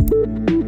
Thank you.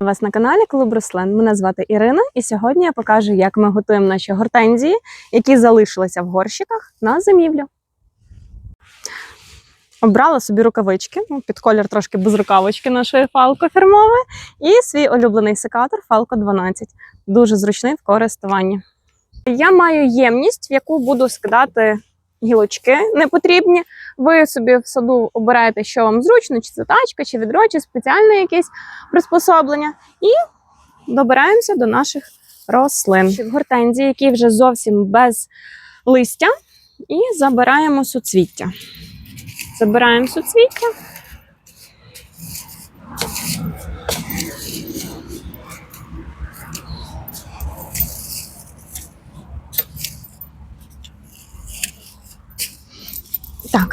Вас на каналі Клуб Руслен. Мене звати Ірина, і сьогодні я покажу, як ми готуємо наші гортензії, які залишилися в горщиках на зимівлю. Обрала собі рукавички, ну, під колір трошки без рукавички нашої фалко фірмової, і свій улюблений секатор Falco 12. Дуже зручний в користуванні. Я маю ємність, в яку буду скидати гілочки не потрібні. Ви собі в саду обираєте, що вам зручно, чи це чи відро, чи спеціальне якесь приспособлення. І добираємося до наших рослин. Гортензії, які вже зовсім без листя, і забираємо суцвіття. Забираємо суцвіття.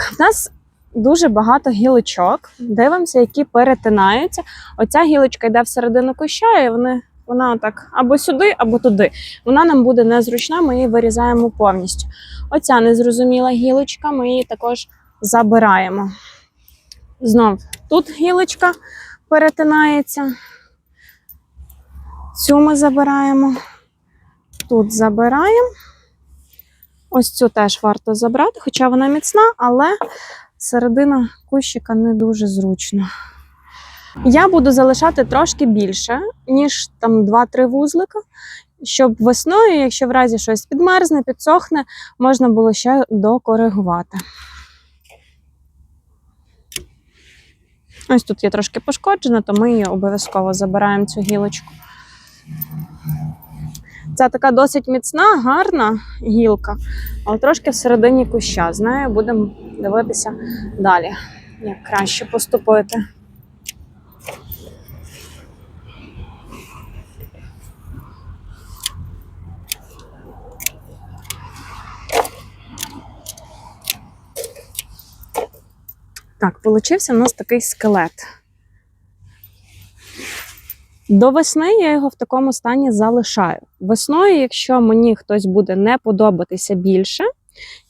Так, в нас дуже багато гілочок. Дивимося, які перетинаються. Оця гілочка йде всередину куща, і вони, вона отак або сюди, або туди. Вона нам буде незручна, ми її вирізаємо повністю. Оця незрозуміла гілочка, ми її також забираємо. Знов тут гілочка перетинається. Цю ми забираємо. Тут забираємо. Ось цю теж варто забрати, хоча вона міцна, але середина кущика не дуже зручно. Я буду залишати трошки більше, ніж там 2-3 вузлика, щоб весною, якщо в разі щось підмерзне, підсохне, можна було ще докоригувати. Ось тут є трошки пошкоджена, то ми її обов'язково забираємо цю гілочку. Це така досить міцна, гарна гілка, але трошки всередині куща. З нею будемо дивитися далі, як краще поступити. Так, получився у нас такий скелет. До весни я його в такому стані залишаю. Весною, якщо мені хтось буде не подобатися більше,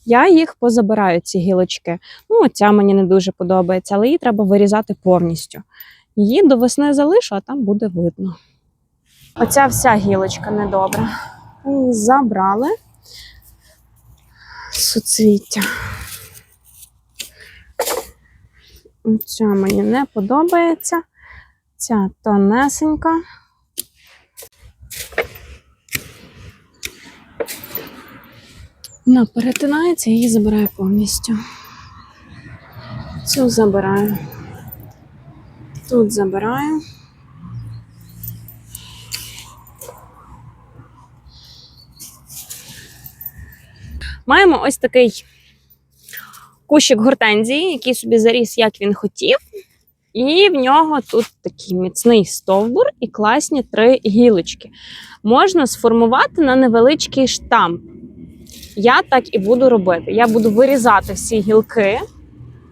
я їх позабираю, ці гілочки. Ну, ця мені не дуже подобається, але її треба вирізати повністю. Її до весни залишу, а там буде видно. Оця вся гілочка недобра. Її забрали суцвіття. Ця мені не подобається. Ця тонесенька. Вона перетинається, її забираю повністю. Цю забираю. Тут забираю. Маємо ось такий кущик гортензії, який собі заріс, як він хотів. І в нього тут такий міцний стовбур і класні три гілочки. Можна сформувати на невеличкий штамп. Я так і буду робити. Я буду вирізати всі гілки,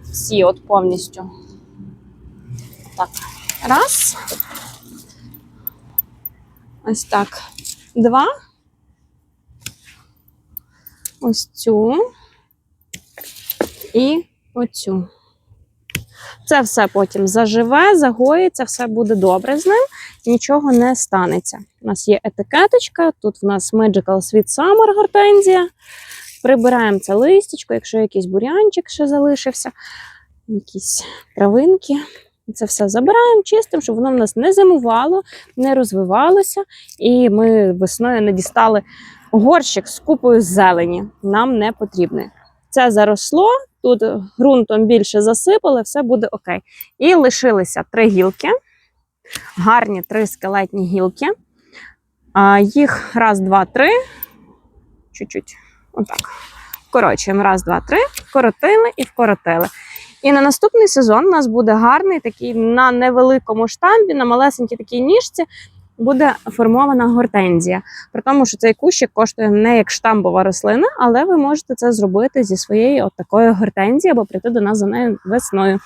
всі от повністю. Так, раз. Ось так. Два. Ось цю. І оцю. Це все потім заживе, загоїться, все буде добре з ним, нічого не станеться. У нас є етикеточка, тут в нас Magical Sweet Summer гортензія. Прибираємо це листячко, якщо якийсь бурянчик ще залишився, якісь травинки. Це все забираємо чистим, щоб воно в нас не зимувало, не розвивалося, і ми весною не дістали горщик з купою зелені. Нам не потрібне. Це заросло, тут ґрунтом більше засипали, все буде окей. І лишилися три гілки, гарні три скелетні гілки. А, Їх раз, два, три. Чуть-чуть. Отак. Вкорочуємо. Раз, два, три. Вкоротили і вкоротили. І на наступний сезон у нас буде гарний такий на невеликому штамбі, на малесенькій такій ніжці. Буде формована гортензія. При тому, що цей кущик коштує не як штамбова рослина, але ви можете це зробити зі своєї от такої гортензії або прийти до нас за нею весною.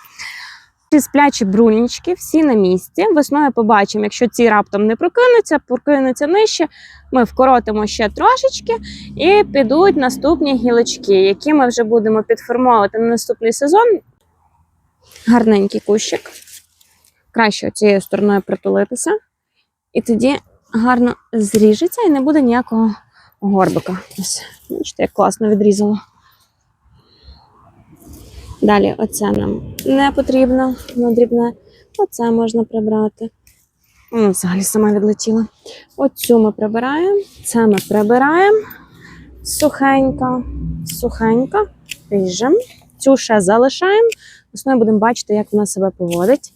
Ці сплячі брунічки всі на місці. Весною побачимо, якщо ці раптом не прокинуться, прокинуться нижче. Ми вкоротимо ще трошечки і підуть наступні гілочки, які ми вже будемо підформовувати на наступний сезон. Гарненький кущик. Краще цією стороною притулитися. І тоді гарно зріжеться і не буде ніякого горбика. Ось, бачите, як класно відрізало. Далі, оце нам не потрібно, воно дрібне. Оце можна прибрати. Воно взагалі сама відлетіла. Оцю ми прибираємо, це ми прибираємо. Сухенько, сухенько, ріжемо. Цю ще залишаємо. Основно будемо бачити, як вона себе поводить.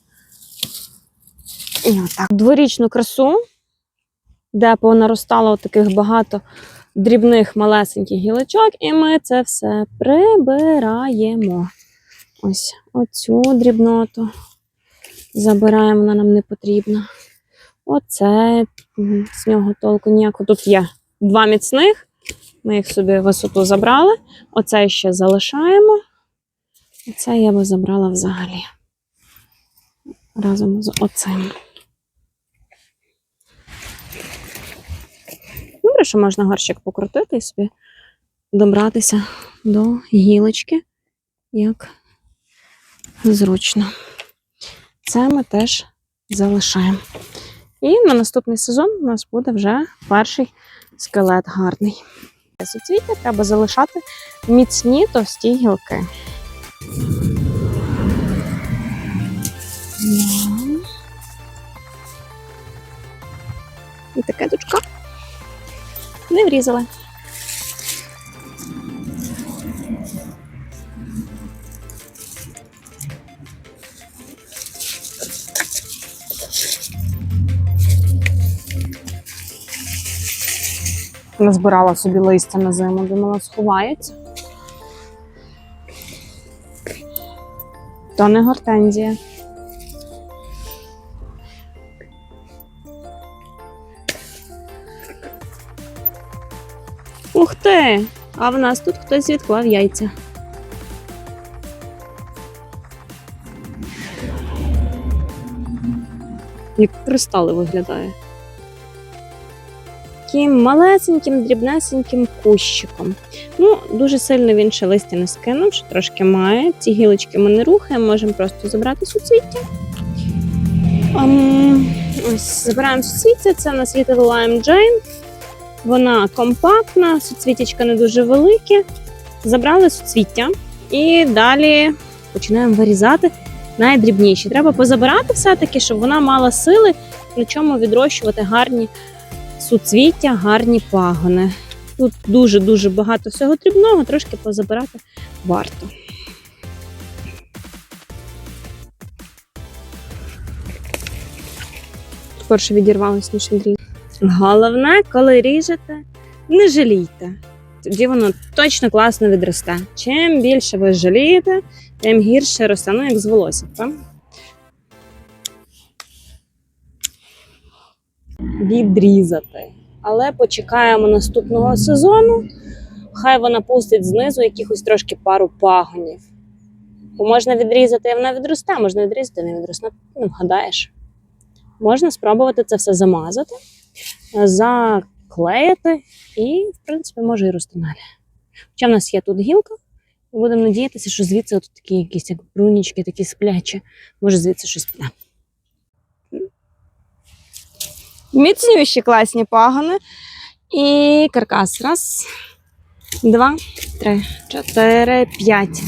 І отак. Дворічну красу, де понаростало таких багато дрібних малесеньких гілочок, і ми це все прибираємо. Ось оцю дрібноту забираємо, вона нам не потрібна. Оце з нього толку ніякого. Тут є два міцних. Ми їх собі висоту забрали. Оце ще залишаємо. Оце я би забрала взагалі. Разом з оцим. Добре, що можна горщик покрутити і собі добратися до гілочки, як зручно. Це ми теж залишаємо. І на наступний сезон у нас буде вже перший скелет гарний. Суцвіття треба залишати міцні товсті гілки. І таке дочка. Не врізали. Назбирала собі листя на зиму, думала, сховається. То не гортензія. Ух ти! А в нас тут хтось відклав яйця. Як кристали виглядає. Таким малесеньким, дрібнесеньким кущиком. Ну, дуже сильно він ще листя не скинув, що трошки має. Ці гілочки ми не рухаємо, можемо просто забрати суцвіття. Ось, забираємо суцвіття, це у нас Little Lime Jane. Вона компактна, суцвітячка не дуже великі. Забрали суцвіття і далі починаємо вирізати найдрібніші. Треба позабирати все-таки, щоб вона мала сили, на чому відрощувати гарні суцвіття, гарні пагони. Тут дуже-дуже багато всього дрібного, трошки позабирати варто. Скорше відірвалося, ніж відрізати. Головне, коли ріжете, не жалійте. Тоді воно точно класно відросте. Чим більше ви жалієте, тим гірше росте, ну як з волосся. Відрізати. Але почекаємо наступного сезону. Хай вона пустить знизу якихось трошки пару пагонів. Бо можна відрізати, і вона відросте, можна відрізати, не відросте. Не вгадаєш. Можна спробувати це все замазати заклеїти і, в принципі, може і рости далі. Хоча в нас є тут гілка, і будемо надіятися, що звідси от такі якісь як брунічки, такі сплячі, може звідси щось піде. Міцнющі класні пагони. І каркас. Раз, два, три, чотири, п'ять.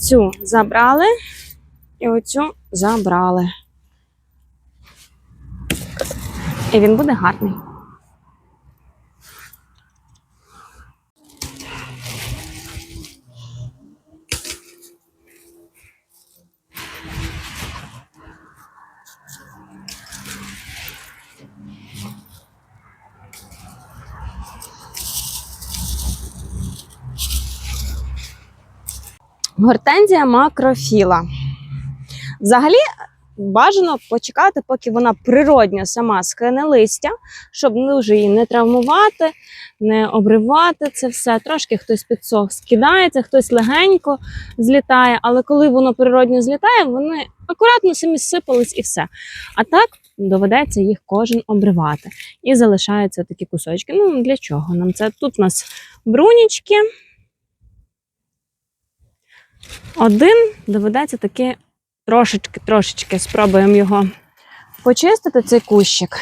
Цю забрали і оцю забрали. І він буде гарний. Гортензія макрофіла. Взагалі, бажано почекати, поки вона природньо сама скине листя, щоб дуже її не травмувати, не обривати це все. Трошки хтось підсох скидається, хтось легенько злітає, але коли воно природньо злітає, вони акуратно самі сипались і все. А так доведеться їх кожен обривати. І залишаються такі кусочки. Ну для чого нам це? Тут у нас брунічки. Один доведеться таки трошечки, трошечки спробуємо його почистити, цей кущик,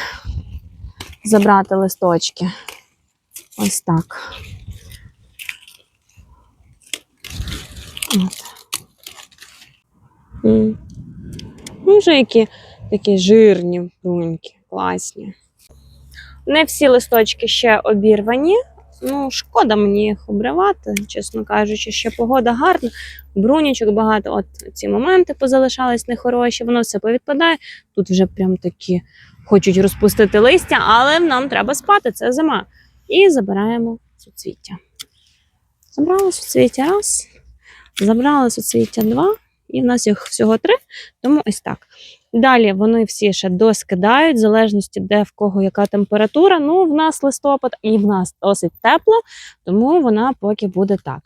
забрати листочки. Ось так. От. Ну, вже які такі жирні бруньки, класні. Не всі листочки ще обірвані. Ну, шкода мені їх обривати, чесно кажучи, ще погода гарна, брунічок багато. От ці моменти позалишались нехороші, воно все повідпадає. Тут вже прям такі хочуть розпустити листя, але нам треба спати, це зима. І забираємо суцвіття. Забрали суцвіття раз, забрали суцвіття два, і в нас їх всього три, тому ось так. Далі вони всі ще доскидають, в залежності, де в кого яка температура. Ну, в нас листопад і в нас досить тепло, тому вона поки буде так.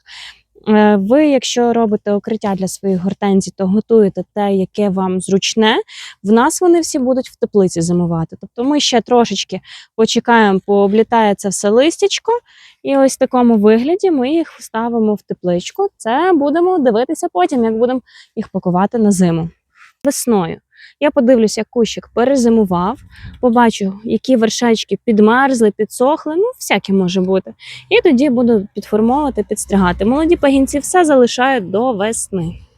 Е, Ви, якщо робите укриття для своїх гортензій, то готуєте те, яке вам зручне. В нас вони всі будуть в теплиці зимувати. Тобто ми ще трошечки почекаємо, пооблітає це все листячко, і ось в такому вигляді ми їх ставимо в тепличку. Це будемо дивитися потім, як будемо їх пакувати на зиму. Весною я подивлюся, як кущик перезимував, побачу, які вершечки підмерзли, підсохли, ну, всяке може бути. І тоді буду підформовувати, підстригати. Молоді пагінці все залишають до весни.